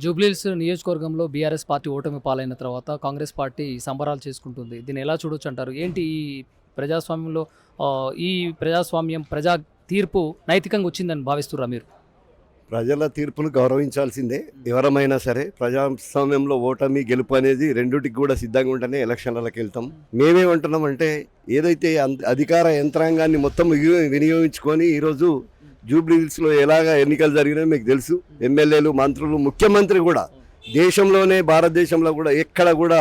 జూబ్లీహిల్స్ నియోజకవర్గంలో BRS party ఓటమి పాలైన తర్వాత కాంగ్రెస్ పార్టీ సంబరాలు చేసుకుంటుంది. దీన్ని ఎలా చూడొచ్చు అంటారు? ఏంటి ఈ ప్రజాస్వామ్యంలో ఈ ప్రజాస్వామ్యం ప్రజా తీర్పు నైతికంగా వచ్చిందని భావిస్తురా మీరు? ప్రజల తీర్పును గౌరవించాల్సిందే. ఎవరమైనా సరే ప్రజాస్వామ్యంలో ఓటమి గెలుపు అనేది రెండుటికి కూడా సిద్ధంగా ఉంటేనే ఎలక్షన్లకు వెళ్తాం. మేమేమంటున్నామంటే ఏదైతే అం- అధికార యంత్రాంగాన్ని మొత్తం వినియోగించుకొని ఈరోజు జూబ్లీ హిల్స్లో ఎలాగ ఎన్నికలు జరిగినాయో మీకు తెలుసు. ఎమ్మెల్యేలు మంత్రులు ముఖ్యమంత్రి కూడా దేశంలోనే భారతదేశంలో కూడా ఎక్కడ కూడా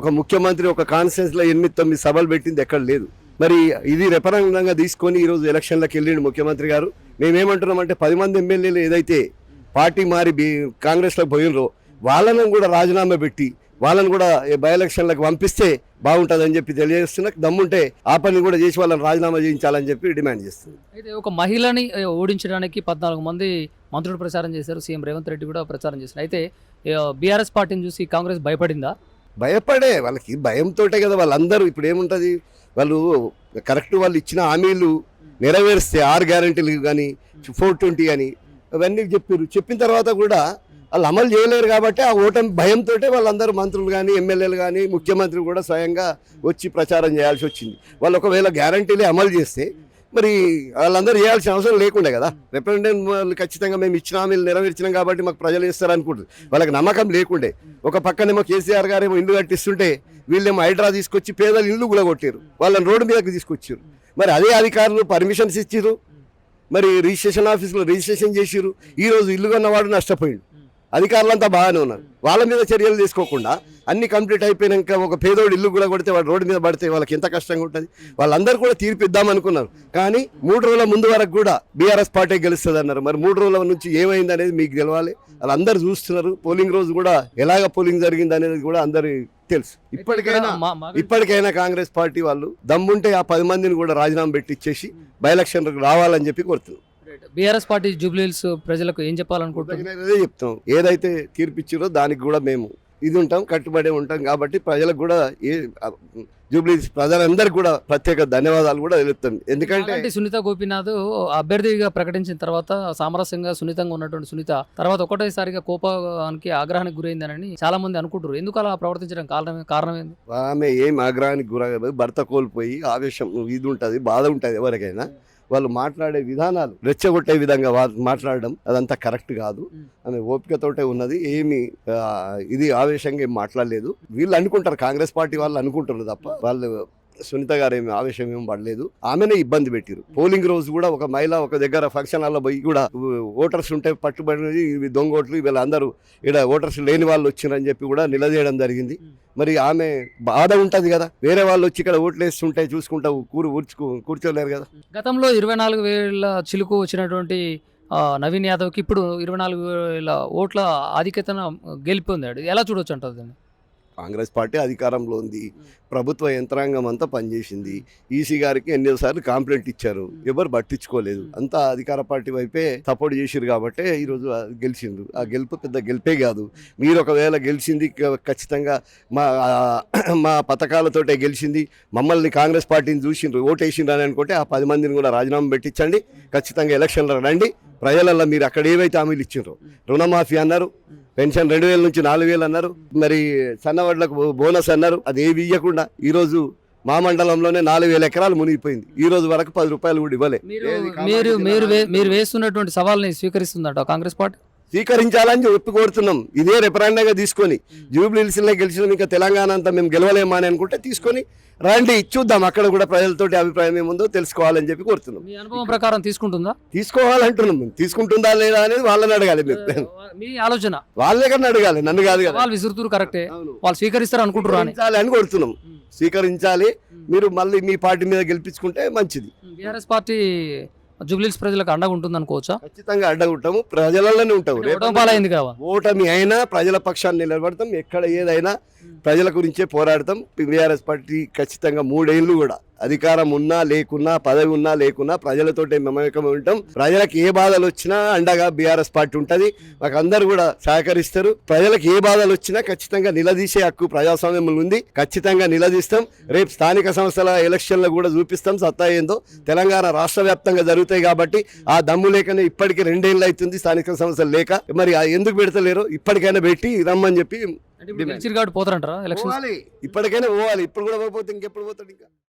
ఒక ముఖ్యమంత్రి ఒక కాన్స్టిట్యూన్స్లో ఎనిమిది తొమ్మిది సభలు పెట్టింది ఎక్కడ లేదు. మరి ఇది రెఫరెండంగా తీసుకొని ఈరోజు ఎలక్షన్లకు వెళ్ళిండు ముఖ్యమంత్రి గారు. మేమేమంటున్నామంటే పది మంది ఎమ్మెల్యేలు ఏదైతే పార్టీ మారి బీ కాంగ్రెస్లోకి పోయినరో వాళ్ళను కూడా రాజీనామా పెట్టి వాళ్ళని కూడా ఈ బై ఎలక్షన్లకు పంపిస్తే బాగుంటుందని చెప్పి తెలియజేస్తున్నా. దమ్ముంటే ఆ పని కూడా చేసి వాళ్ళని రాజీనామా చేయించాలని చెప్పి డిమాండ్ చేస్తుంది. అయితే ఒక మహిళని ఓడించడానికి పద్నాలుగు మంది మంత్రులు ప్రచారం చేశారు. సీఎం రేవంత్ రెడ్డి కూడా ప్రచారం చేశారు. అయితే బీఆర్ఎస్ పార్టీని చూసి కాంగ్రెస్ భయపడిందా? భయపడే వాళ్ళకి భయంతోటే కదా వాళ్ళందరూ ఇప్పుడు ఏముంటుంది? వాళ్ళు కరెక్ట్ వాళ్ళు ఇచ్చిన హామీలు నెరవేరిస్తే ఆరు గ్యారంటీలు కానీ ఫోర్ ట్వంటీ కానీ అవన్నీ చెప్పారు చెప్పిన తర్వాత కూడా వాళ్ళు అమలు చేయలేరు కాబట్టి ఆ ఓటమి భయంతో వాళ్ళందరూ మంత్రులు కానీ ఎమ్మెల్యేలు కానీ ముఖ్యమంత్రి కూడా స్వయంగా వచ్చి ప్రచారం చేయాల్సి వచ్చింది. వాళ్ళు ఒకవేళ గ్యారంటీలే అమలు చేస్తే మరి వాళ్ళందరూ చేయాల్సిన అవసరం లేకుండే కదా. రిప్రజెంటేటివ్ వాళ్ళు ఖచ్చితంగా మేము ఇచ్చిన హామీలు నెరవేర్చినాం కాబట్టి మాకు ప్రజలు ఇస్తారు అనుకుంటుంది వాళ్ళకి నమ్మకం లేకుండే. ఒక పక్కనేమో కేసీఆర్ గారేమో ఇల్లు కట్టిస్తుంటే వీళ్ళేమో హైడ్రా తీసుకొచ్చి పేదలు ఇల్లు కూడా కొట్టారు వాళ్ళని రోడ్డు మీదకి తీసుకొచ్చారు మరి అదే అధికారులు పర్మిషన్స్ ఇచ్చిర్రు. మరి రిజిస్ట్రేషన్ ఆఫీసులో రిజిస్ట్రేషన్ చేసిర్రు. ఈరోజు ఇల్లు కొన్నవాడు నష్టపోయిండు. అధికారులంతా బాగానే ఉన్నారు. వాళ్ళ మీద చర్యలు తీసుకోకుండా అన్ని కంప్లీట్ అయిపోయినాక ఒక పేదోడు ఇల్లు కూడా కొడితే వాడు రోడ్డు మీద పడితే వాళ్ళకి ఎంత కష్టంగా ఉంటుంది? వాళ్ళందరూ కూడా తీర్పిద్దాం అనుకున్నారు. కానీ మూడు రోజుల ముందు వరకు కూడా బీఆర్ఎస్ పార్టీ గెలుస్తుంది అన్నారు మరి మూడు రోజుల నుంచి ఏమైంది అనేది మీకు తెలవాలి. వాళ్ళందరూ చూస్తున్నారు. పోలింగ్ రోజు కూడా ఎలాగ పోలింగ్ జరిగింది అనేది కూడా అందరి తెలుసు. ఇప్పటికైనా ఇప్పటికైనా కాంగ్రెస్ పార్టీ వాళ్ళు దమ్ముంటే ఆ పది మందిని కూడా రాజీనామా పెట్టి ఇచ్చేసి బై ఎలక్షన్లకు రావాలని చెప్పి బీఆర్ఎస్ పార్టీ జూబ్లీహిల్స్ ప్రజలకు ఏం చెప్పాలనుకుంటున్నారు? చెప్తాం. ఏదైతే తీర్పిచ్చిరో దానికి కూడా మేము ఇది ఉంటాం కట్టుబడి ఉంటాం కాబట్టి ప్రజలకు కూడా ఏ జూబ్లీ ప్రజలందరికీ కూడా ప్రత్యేక ధన్యవాదాలు కూడా తెలుస్తాం ఎందుకంటే సునీత గోపీనాథ్ అభ్యర్థిగా ప్రకటించిన తర్వాత సామరస్యంగా సున్నితంగా ఉన్నటువంటి సునీత తర్వాత ఒకటేసారిగా కోపానికి ఆగ్రహానికి గురైందని చాలా మంది అనుకుంటారు ఎందుకు అలా ప్రవర్తించడం కారణం కారణం ఏంది? ఆమె ఏం ఆగ్రహానికి గురగా భర్త కోల్పోయి ఆవేశం ఇది ఉంటుంది బాధ ఉంటుంది ఎవరికైనా. వాళ్ళు మాట్లాడే విధానాలు రెచ్చగొట్టే విధంగా వా- మాట్లాడడం అదంతా కరెక్ట్ కాదు. ఆమె ఓపికతోటే ఉన్నది. ఏమి ఇది ఆవేశంగా ఏం మాట్లాడలేదు. వీళ్ళు అనుకుంటారు కాంగ్రెస్ పార్టీ వాళ్ళు అనుకుంటారు తప్ప వాళ్ళు సునీత గారు ఏమి ఆవేశం ఏమి పడలేదు. ఆమెనే ఇబ్బంది పెట్టారు. పోలింగ్ రోజు కూడా ఒక మహిళ ఒక దగ్గర ఫంక్షన్ హాల్లో పోయి కూడా ఓటర్స్ ఉంటే పట్టుబడి ఇవి దొంగ ఓట్లు వీళ్ళందరూ ఇక్కడ ఓటర్స్ లేని వాళ్ళు వచ్చినారని చెప్పి కూడా నిలదీయడం జరిగింది. మరి ఆమె బాధ ఉంటుంది కదా. వేరే వాళ్ళు వచ్చి ఇక్కడ ఓట్లు వేస్తుంటే చూసుకుంటా కూరు ఊర్చుకు కూర్చోలేరు కదా. గతంలో ఇరవై నాలుగు వేల చిలుకు వచ్చినటువంటి నవీన్ యాదవ్కి ఇప్పుడు ఇరవై నాలుగు వేల ఓట్ల ఆధిక్యతన గెలిపొందాడు ఎలా చూడొచ్చు అంటారు కాంగ్రెస్ పార్టీ అధికారంలో ఉంది. ప్రభుత్వ యంత్రాంగం అంతా పనిచేసింది. ఈసీ గారికి ఎన్నోసార్లు కంప్లైంట్ ఇచ్చారు. ఎవరు పట్టించుకోలేదు. అంతా అధికార పార్టీ వైపే సపోర్ట్ చేసిరు కాబట్టి ఈరోజు గెలిచిండ్రు. ఆ గెలుపు పెద్ద గెలిపే కాదు. మీరు ఒకవేళ గెలిచింది ఖచ్చితంగా మా మా పథకాలతోటే గెలిచింది. మమ్మల్ని కాంగ్రెస్ పార్టీని చూసిండ్రు ఓటేసిండ్రు అని అనుకుంటే ఆ పది మందిని కూడా రాజీనామా పెట్టించండి. ఖచ్చితంగా ఎలక్షన్లో రండి. ప్రజలల్లో మీరు అక్కడ ఏవైతే హామీలు ఇచ్చిండ్రో రుణమాఫీ అన్నారు. పెన్షన్ రెండు వేల నుంచి నాలుగు వేలు అన్నారు. మరి సన్నవడ్లకు బోనస్ అన్నారు. అది ఏవి ఇవ్వకుండా ఈరోజు మా మండలంలోనే నాలుగు వేల ఎకరాలు మునిగిపోయింది. ఈ రోజు వరకు పది రూపాయలు కూడా ఇవ్వలే. మీరు మీరు మీరు వేస్తున్నటువంటి సవాల్ని స్వీకరిస్తుందట కాంగ్రెస్ పార్టీ? స్వీకరించాలని ఒప్పి కోరుతున్నాం ఇదే రెఫరెండంగా తీసుకొని జూబ్లీ హిల్స్లో గెలిచిన ఇంకా తెలంగాణ అంతా మేము గెలవలేమా అని అనుకుంటే తీసుకొని రండి చూద్దాం అక్కడ కూడా ప్రజలతోటి అభిప్రాయం ఏముందో తెలుసుకోవాలని చెప్పి కోరుతున్నాం. మీ అనుభవం ప్రకారం తీసుకుంటుందా? తీసుకోవాలంటున్నాం మేము. తీసుకుంటుందా లేదా అనేది వాళ్ళని అడగాలి మీరు మీ ఆలోచన? వాళ్ళ దగ్గర అడగాలి నన్ను కాదు కదా. వాళ్ళు విసురుతురు కరెక్టే. వాళ్ళు స్వీకరిస్తారు అనుకుంటున్నారు అని. కోరుతున్నాం. స్వీకరించాలి. మీరు మళ్ళీ మీ పార్టీ మీద గెలిపించుకుంటే మంచిది. బీఆర్ఎస్ పార్టీ జూబ్లీస్ ప్రజలకు అండగా ఉంటుంది అనుకోవచ్చా ఖచ్చితంగా ప్రజలలోనే ఉంటాము. పాలైంది కావా? ఓటమి అయినా ప్రజల పక్షాన్ని నిలబడతాం. ఎక్కడ ఏదైనా ప్రజల గురించే పోరాడతాం. బీఆర్ఎస్ పార్టీ ఖచ్చితంగా మూడేళ్ళు కూడా అధికారం ఉన్నా లేకున్నా పదవి ఉన్నా లేకున్నా ప్రజలతోటే మమేకమై ఉంటాం. ప్రజలకు ఏ బాధలు వచ్చినా అండగా బీఆర్ఎస్ పార్టీ ఉంటది. మాకు అందరు కూడా సహకరిస్తారు. ప్రజలకు ఏ బాధలు వచ్చినా ఖచ్చితంగా నిలదీసే హక్కు ప్రజాస్వామ్యం ఉంది. ఖచ్చితంగా నిలదీస్తాం. రేపు స్థానిక సంస్థల ఎలక్షన్లో కూడా చూపిస్తాం. సత్తా ఏందో? తెలంగాణ రాష్ట్ర వ్యాప్తంగా జరుగుతాయి కాబట్టి ఆ దమ్ము లేకనే ఇప్పటికి రెండేళ్ళు అవుతుంది స్థానిక సంస్థలు లేక. మరి ఎందుకు పెడతలేరు ఇప్పటికైనా పెట్టి రమ్మని చెప్పి పోతారంటారా? ఇప్పటికైనా పోవాలి. ఇప్పుడు కూడా పోతే ఇంకెప్పుడు పోతాడు ఇంకా?